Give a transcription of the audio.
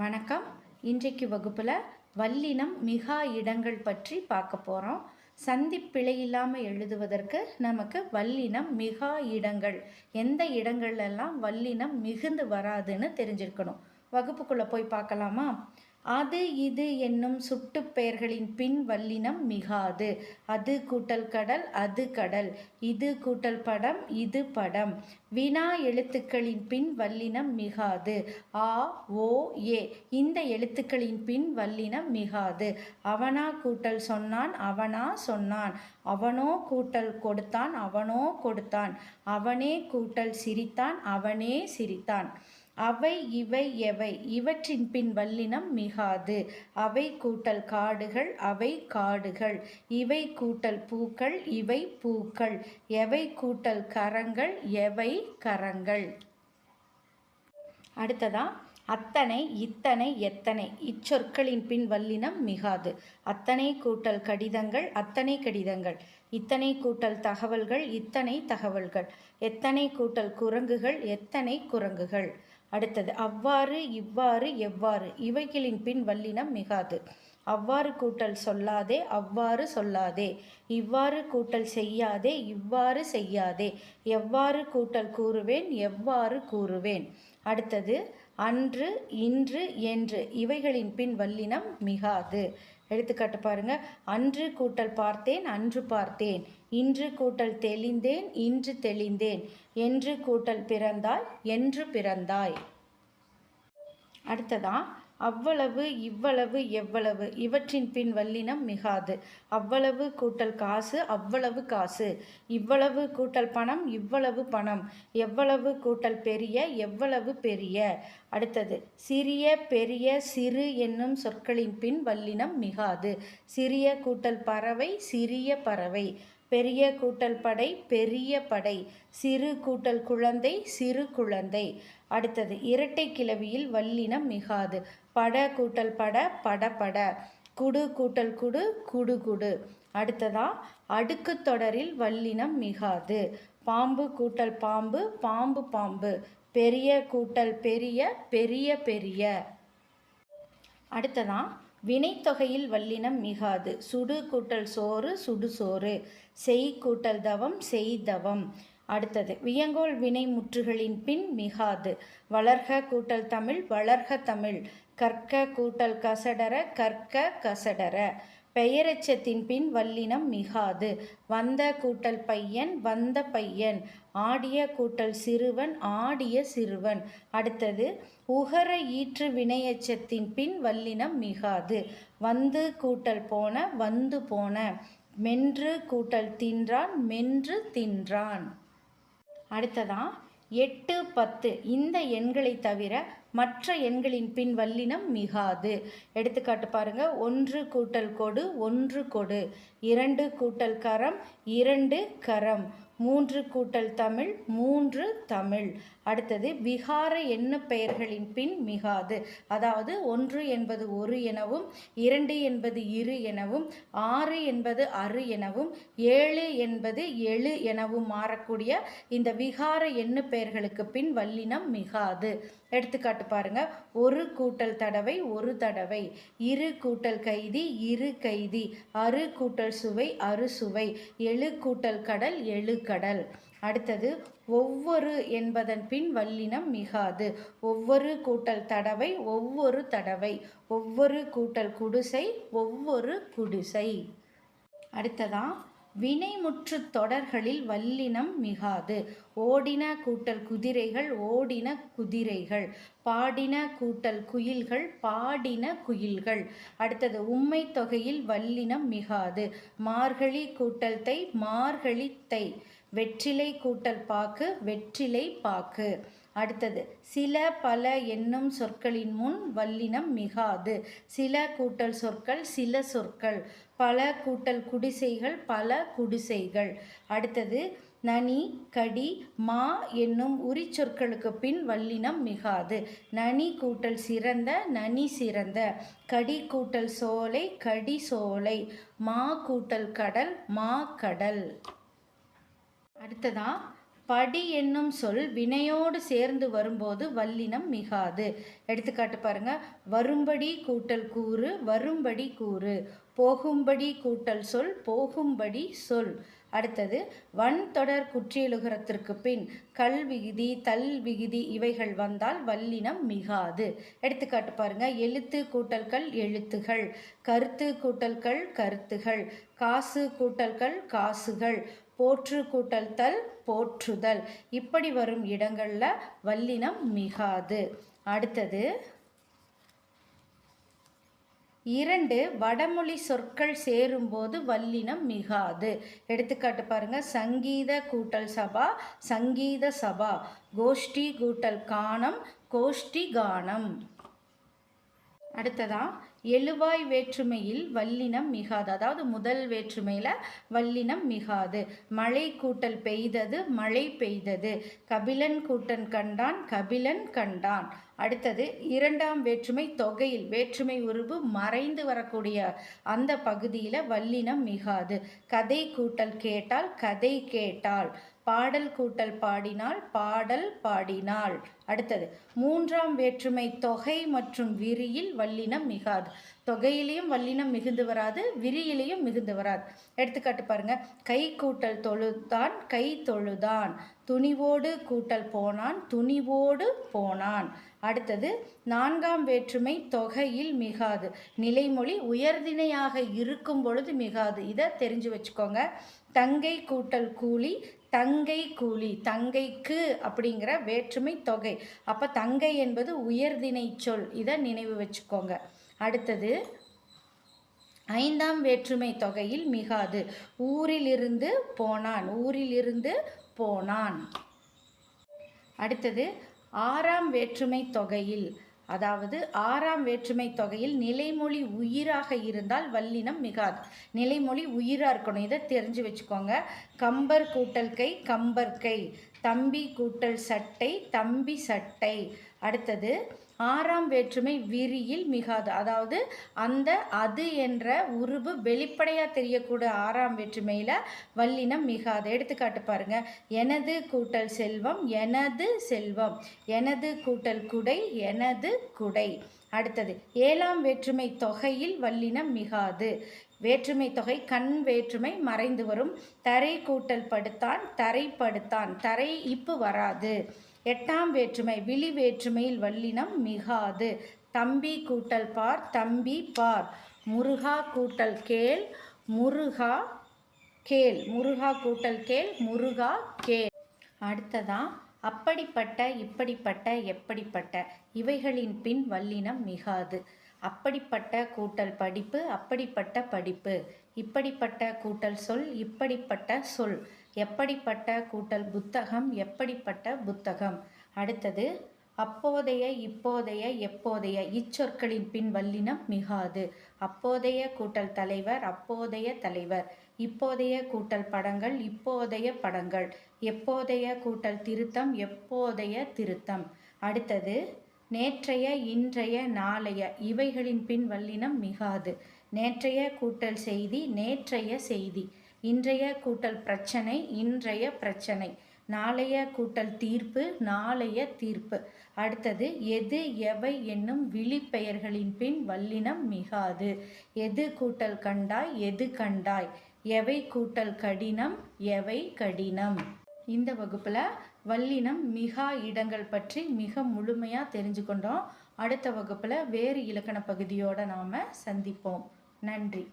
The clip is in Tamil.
வணக்கம். இன்றைக்கு வகுப்பில் வல்லினம் மிகா இடங்கள் பற்றி பார்க்க போகிறோம் சந்தி பிழை இல்லாமல் எழுதுவதற்கு நமக்கு வல்லினம் மிகா இடங்கள் எந்த இடங்கள்லாம் வல்லினம் மிகுந்து வராதுன்னு தெரிஞ்சிருக்கணும். வகுப்புக்குள்ளே போய் பார்க்கலாமா? அது இது என்னும் சுட்டு பெயர்களின் பின் வல்லினம் மிகாது. அது கூட்டல் கடல் அது கடல். இது கூட்டல் படம் இது படம். வினா எழுத்துக்களின் பின் வல்லினம் மிகாது. ஆ ஓ ஏ. இந்த எழுத்துக்களின் பின் வல்லினம் மிகாது. அவனா கூட்டல் சொன்னான் அவனா சொன்னான். அவனோ கூட்டல் கொடுத்தான் அவனோ கொடுத்தான். அவனே கூட்டல் சிரித்தான் அவனே சிரித்தான். அவை இவை எவை? இவற்றின் பின் வல்லினம் மிகாது. அவை கூட்டல் காடுகள் அவை காடுகள். இவை கூட்டல் பூக்கள் இவை பூக்கள். எவை கூட்டல் கரங்கள் எவை கரங்கள்? அடுத்ததா அத்தனை இத்தனை எத்தனை? இச்சொற்களின் பின் வல்லினம் மிகாது. அத்தனை கூட்டல் கடிதங்கள் அத்தனை கடிதங்கள். இத்தனை கூட்டல் தகவல்கள் இத்தனை தகவல்கள். எத்தனை கூட்டல் குரங்குகள் எத்தனை குரங்குகள்? அடுத்தது அவ்வாறு இவ்வாறு எவ்வாறு? இவைகளின் பின் வல்லினம் மிகாது. அவ்வாறு கூட்டல் சொல்லாதே அவ்வாறு சொல்லாதே. இவ்வாறு கூட்டல் செய்யாதே இவ்வாறு செய்யாதே. எவ்வாறு கூட்டல் கூறுவேன் எவ்வாறு கூறுவேன்? அடுத்தது அன்று இன்று என்று. இவைகளின் பின் வல்லினம் மிகாது. எடுத்துக்காட்டு பாருங்க. அன்று கூட்டல் பார்த்தேன் அன்று பார்த்தேன். இன்று கூட்டல் தெளிந்தேன் இன்று தெளிந்தேன். என்று கூட்டல் பிறந்தாய் என்று பிறந்தாய். அடுத்ததா? அவ்வளவு இவ்வளவு எவ்வளவு. இவற்றின் பின் வல்லினம் மிகாது. அவ்வளவு கூட்டல் காசு அவ்வளவு காசு. இவ்வளவு கூட்டல் பணம் இவ்வளவு பணம். எவ்வளவு கூட்டல் பெரிய எவ்வளவு பெரிய. அடுத்தது சிறிய பெரிய சிறு என்னும் சொற்களின் பின் வல்லினம் மிகாது. சிறிய கூட்டல் பறவை சிறிய பறவை. பெரிய கூட்டல் படை பெரிய படை. சிறு கூட்டல் குழந்தை சிறு குழந்தை. அடுத்தது இரட்டை கிளவியில் வல்லினம் மிகாது. பட கூட்டல் பட பட பட. குடு கூட்டல் குடு குடு குடு. அடுத்ததா அடுக்கு தொடரில் வல்லினம் மிகாது. பாம்பு கூட்டல் பாம்பு பாம்பு பாம்பு. பெரிய கூட்டல் பெரிய பெரிய பெரிய. அடுத்ததான் வினைத்தொகையில் வல்லினம் மிகாது. சுடு கூட்டல் சோறு சுடு சோறு. செய் கூட்டல் தவம் செய் தவம். அடுத்தது வியங்கோல் வினை முற்றுகளின் பின் மிகாது. வளர்க கூட்டல் தமிழ் வளர்க தமிழ். கற்க கூட்டல் கசடர கற்க கசடர. பெயரெச்சத்தின் பின் வல்லினம் மிகாது. வந்த கூட்டல் பையன் வந்த பையன். ஆடிய கூட்டல் சிறுவன் ஆடிய சிறுவன். அடுத்தது உகர ஈற்று வினையச்சத்தின் பின் வல்லினம் மிகாது. வந்து கூட்டல் போன வந்து போன. மென்று கூட்டல் தின்றான் மென்று தின்றான். அடுத்ததான் எட்டு பத்து. இந்த எண்களை தவிர மற்ற எண்களின் பின் வல்லினம் மிகாது. எடுத்துக்காட்டு பாருங்க. ஒன்று கூட்டல் கொடு ஒன்று கொடு. இரண்டு கூட்டல் கரம் இரண்டு கரம். மூன்று கூட்டல் தமிழ் மூன்று தமிழ். அடுத்தது விகார எண்ண பெயர்களின் பின் மிகாது. அதாவது ஒன்று என்பது ஒரு எனவும் இரண்டு என்பது இரு எனவும் ஆறு என்பது அறு எனவும் ஏழு என்பது எழு எனவும் மாறக்கூடிய இந்த விகார எண்ணு பெயர்களுக்கு பின் வல்லினம் மிகாது. எடுத்துக்காட்டு பாருங்க. ஒரு கூட்டல் தடவை ஒரு தடவை. இரு கூட்டல் கைதி இரு கைதி. அறு கூட்டல் சுவை அறு சுவை. எழு கூட்டல் கடல் எழு கடல். அடுத்தது ஒவ்வொரு என்பதன் பின் வல்லினம் மிகாது. ஒவ்வொரு கூட்டல் தடவை ஒவ்வொரு தடவை. ஒவ்வொரு கூட்டல் குடிசை ஒவ்வொரு குடிசை. அடுத்ததா வினைமுற்று தொடர்களில் வல்லினம் மிகாது. ஓடின கூட்டல் குதிரைகள் ஓடின குதிரைகள். பாடின கூட்டல் குயில்கள் பாடின குயில்கள். அடுத்தது உம்மை தொகையில் வல்லினம் மிகாது. மார்கழி கூட்டல் தை மார்கழி தை. வெற்றிலை கூட்டல் பாக்கு வெற்றிலை பாக்கு. அடுத்தது சில பல என்னும் சொற்களின் முன் வல்லினம் மிகாது. சில கூட்டல் சொற்கள் சில சொற்கள். பல கூட்டல் குடிசைகள் பல குடிசைகள். அடுத்தது நனி கடி மா என்னும் உரிச்சொற்களுக்கு பின் வல்லினம் மிகாது. நனி கூட்டல் சிறந்த நனி சிறந்த. கடி கூட்டல் சோலை கடி சோலை. மா கூட்டல் கடல் மா கடல். அடுத்ததா படி என்னும் சொல் வினையோடு சேர்ந்து வரும்போது வல்லினம் மிகாது. எடுத்துக்காட்டு பாருங்க வரும்படி கூட்டல் கூறு வரும்படி கூறு. போகும்படி கூட்டல் சொல் போகும்படி சொல். அடுத்தது வன் தொடர் குற்றியலுகரத்திற்கு பின் கல் விகுதி தல் விகுதி இவைகள் வந்தால் வல்லினம் மிகாது. எடுத்துக்காட்டு பாருங்க எழுத்து கூட்டல்கள் எழுத்துகள் கருத்து கூட்டல்கள் கருத்துகள் காசு கூட்டல்கள் காசுகள். போற்று கூட்டல் தல் போற்றுதல். இப்படி வரும் இடங்களில் வல்லினம் மிகாது. அடுத்தது இரண்டு வடமொழி சொற்கள் சேரும்போது வல்லினம் மிகாது. எடுத்துக்காட்டு பாருங்க சங்கீத கூட்டல் சபா சங்கீத சபா. கோஷ்டி கூட்டல் கானம் கோஷ்டி கானம். அடுத்ததான் எழுவாய் வேற்றுமையில் வல்லினம் மிகாது. அதாவது முதல் வேற்றுமையில் வல்லினம் மிகாது. மழை கூட்டல் பெய்தது மழை பெய்தது. கபிலன் கூட்டன் கண்டான் கபிலன் கண்டான். அடுத்தது இரண்டாம் வேற்றுமை தொகையில். வேற்றுமை உருவு மறைந்து வரக்கூடிய அந்த பகுதியில் வல்லினம் மிகாது. கதை கூட்டல் கேட்டால் கதை கேட்டால். பாடல் கூட்டல் பாடினால் பாடல் பாடினால் அடுத்தது மூன்றாம் வேற்றுமை தொகை மற்றும் விரியில் வல்லினம் மிகாது. தொகையிலையும் வல்லினம் மிகுந்து வராது விரியிலையும் மிகுந்து வராது. எடுத்துக்காட்டு பாருங்க கை கூட்டல் தொழுதான் கை தொழுதான். துணிவோடு கூட்டல் போனான் துணிவோடு போனான். அடுத்தது நான்காம் வேற்றுமை தொகையில் மிகாது. நிலைமொழி உயர்திணையாக இருக்கும் பொழுது மிகாது. இதை தெரிஞ்சு வச்சுக்கோங்க. தங்கை கூட்டல் கூலி தங்கை கூலி தங்கைக்கு அப்படிங்கிற வேற்றுமை தொகை. அப்போ தங்கை என்பது உயர்தினை சொல். இதை நினைவு வச்சுக்கோங்க. அடுத்தது ஐந்தாம் வேற்றுமை தொகையில் மிகாது. ஊரிலிருந்து போனான். ஊரிலிருந்து போனான். அடுத்தது ஆறாம் வேற்றுமை தொகையில் அதாவது ஆறாம் வேற்றுமை தொகையில் நிலைமொழி உயிராக இருந்தால் வல்லினம் மிகாது. நிலைமொழி உயிராக இருக்கணும். இதை தெரிஞ்சு வச்சுக்கோங்க. கம்பர் கூட்டல் கை கம்பர் கை. தம்பி கூட்டல் சட்டை தம்பி சட்டை. அடுத்தது ஆறாம் வேற்றுமை விரியில் மிகாது. அதாவது அந்த அது என்ற உருவு வெளிப்படையாக தெரியக்கூடிய ஆறாம் வேற்றுமையில் வல்லினம் மிகாது. எடுத்துக்காட்டு பாருங்கள் எனது கூட்டல் செல்வம் எனது செல்வம். எனது கூட்டல் குடை எனது குடை. அடுத்தது ஏழாம் வேற்றுமை தொகையில் வல்லினம் மிகாது. வேற்றுமை தொகை கண் வேற்றுமை மறைந்து வரும். தரை கூட்டல் படுத்தான் தரை படுத்தான் தரை இப்பு வராது. எட்டாம் வேற்றுமை விழி வேற்றுமையில் வல்லினம் மிகாது. தம்பி கூட்டல் பார் தம்பி பார். முருகா கூட்டல் கேள் முருகா கேள். முருகா கூட்டல் கேள் முருகா கேள். அடுத்ததான் அப்படிப்பட்ட இப்படிப்பட்ட எப்படிப்பட்ட இவைகளின் பின் வல்லினம் மிகாது. அப்படிப்பட்ட கூட்டல் படிப்பு அப்படிப்பட்ட படிப்பு. இப்படிப்பட்ட கூட்டல் சொல் இப்படிப்பட்ட சொல். எப்படிப்பட்ட கூட்டல் புத்தகம் எப்படிப்பட்ட புத்தகம். அடுத்தது அப்போதைய இப்போதைய எப்போதைய. இச்சொற்களின் பின் வல்லினம் மிகாது. அப்போதைய கூட்டல் தலைவர் அப்போதைய தலைவர். இப்போதைய கூட்டல் படங்கள் இப்போதைய படங்கள். எப்போதைய கூட்டல் திருத்தம் எப்போதைய திருத்தம். அடுத்தது நேற்றைய இன்றைய நாளைய இவைகளின் பின் வல்லினம் மிகாது. நேற்றைய கூட்டல் செய்தி நேற்றைய செய்தி. இன்றைய கூட்டல் பிரச்சனை இன்றைய பிரச்சனை. நாளைய கூட்டல் தீர்ப்பு நாளைய தீர்ப்பு. அடுத்தது எது எவை என்னும் விழிப்பெயர்களின் பின் வல்லினம் மிகாது. எது கூட்டல் கண்டாய் எது கண்டாய்? எவை கூட்டல் கடினம் எவை கடினம்? இந்த வகுப்பில் வல்லினம் மிகா இடங்கள் பற்றி மிக முழுமையாக தெரிஞ்சு கொண்டோம் அடுத்த வகுப்பில் வேறு இலக்கண பகுதியோடு நாம் சந்திப்போம். நன்றி.